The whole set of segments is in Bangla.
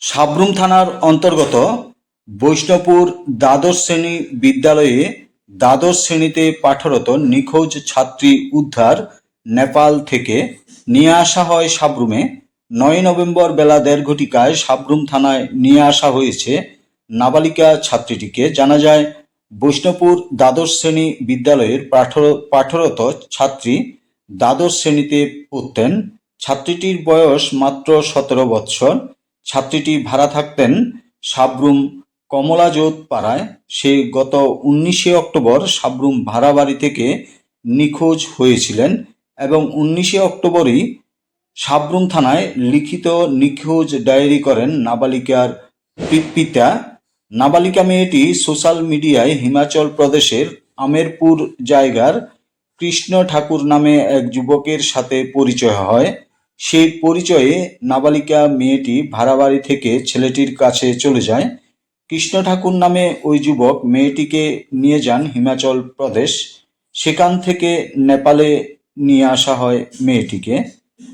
সাবরুম থানার অন্তর্গত বৈষ্ণবপুর দ্বাদশ শ্রেণি বিদ্যালয়ে দ্বাদশ শ্রেণীতে পাঠরত নিখোঁজ ছাত্রী উদ্ধার নেপাল থেকে নিয়ে আসা হয় সাবরুমে। নয় নভেম্বর বেলা দেড় ঘটিকায় সাবরুম থানায় নিয়ে আসা হয়েছে নাবালিকা ছাত্রীটিকে। জানা যায়, বৈষ্ণবপুর দ্বাদশ শ্রেণি বিদ্যালয়ের পাঠর- পাঠরত ছাত্রী দ্বাদশ শ্রেণীতে পড়তেন। ছাত্রীটির বয়স মাত্র সতেরো বৎসর। ছাত্রীটি ভাড়া থাকতেন সাবরুম কমলাজোত পাড়ায়। সে গত উনিশে অক্টোবর সাবরুম ভাড়া বাড়ি থেকে নিখোঁজ হয়েছিলেন এবং উনিশে অক্টোবরই সাবরুম থানায় লিখিত নিখোঁজ ডায়েরি করেন নাবালিকার পিতা নাবালিকা মেয়েটি সোশ্যাল মিডিয়ায় হিমাচল প্রদেশের আমেরপুর জায়গার কৃষ্ণ ঠাকুর নামে এক যুবকের সাথে পরিচয় হয়। সেই পরিচয়ে নাবালিকা মেয়েটি ভাড়া বাড়ি থেকে ছেলেটির কাছে চলে যায়। কৃষ্ণ ঠাকুর নামে ওই যুবক মেয়েটিকে নিয়ে যান হিমাচল প্রদেশ। সেখান থেকে নেপালে নিয়ে আসা হয় মেয়েটিকে।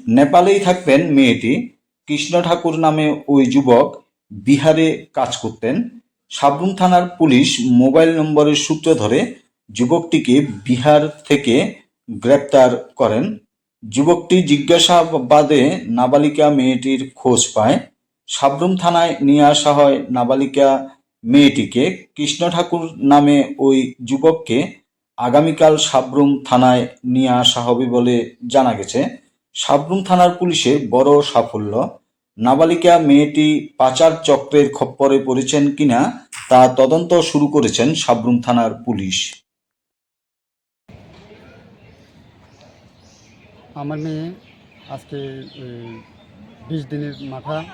নেপালেই থাকতেন মেয়েটি। কৃষ্ণ ঠাকুর নামে ওই যুবক বিহারে কাজ করতেন। সাবরুম থানার পুলিশ মোবাইল নম্বরের সূত্র ধরে যুবকটিকে বিহার থেকে গ্রেপ্তার করেন। যুবকটি জিজ্ঞাসাবাদে নাবালিকা মেয়েটির খোঁজ পায়। সাবরুম থানায় নিয়ে আসা হয় নাবালিকা মেয়েটিকে। কৃষ্ণ ঠাকুর নামে ওই যুবককে আগামীকাল সাবরুম থানায় নিয়ে আসা হবে বলে জানা গেছে। সাবরুম থানার পুলিশের বড় সাফল্য। নাবালিকা মেয়েটি পাচার চক্রের খপ্পরে পড়েছেন কিনা তা তদন্ত শুরু করেছেন সাবরুম থানার পুলিশ। আমার মেয়ে আজকে বিশ দিনের মাথা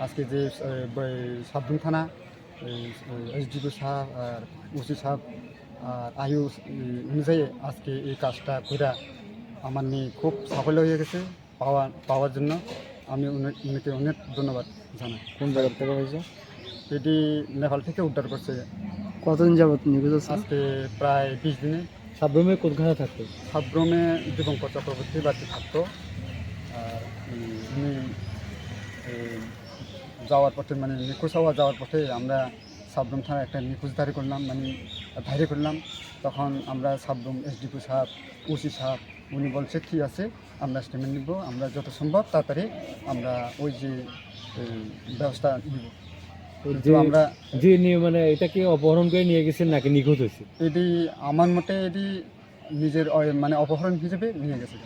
আজকে যে সাবরুম থানা এসডিপি সাহেব আর ওসি সাহেব আর আয়ু অনুযায়ী আজকে এই কাজটা করে আমার মেয়ে খুব সাফল্য হয়ে গেছে পাওয়া পাওয়ার জন্য। আমি উনি- উনিকে অনেক ধন্যবাদ জানাই। কোন জায়গা থেকে হয়েছে? এটি নেপাল থেকে উদ্ধার করছে। কতদিন যাবত নিখোঁজ আজকে প্রায় বিশ দিনে। সাবরুমে কোনখানে থাকতো সাবরুমে দীপঙ্কর চক্রবর্তী বাড়িতে থাকতো। আর উনি যাওয়ার পথে মানে নিখোঁজ হওয়া যাওয়ার পথে আমরা সাবরুম থানায় একটা নিখোঁজদারি করলাম মানে ধারি করলাম। তখন আমরা সাবরুম এসডিপি সাহেব, ওসি সাহেব, উনি বলছে, ঠিক আছে, আমরা স্টেটমেন্ট নিব, আমরা যত সম্ভব তাড়াতাড়ি আমরা ওই যে ব্যবস্থা নিব। কিন্তু যে আমরা যে নিয়ে মানে এটাকে অপহরণ করে নিয়ে গেছেন নাকি নিখোঁজ হয়েছে? এটি আমার মতে এটি নিজের মানে অপহরণ হিসেবে নিয়ে গেছে।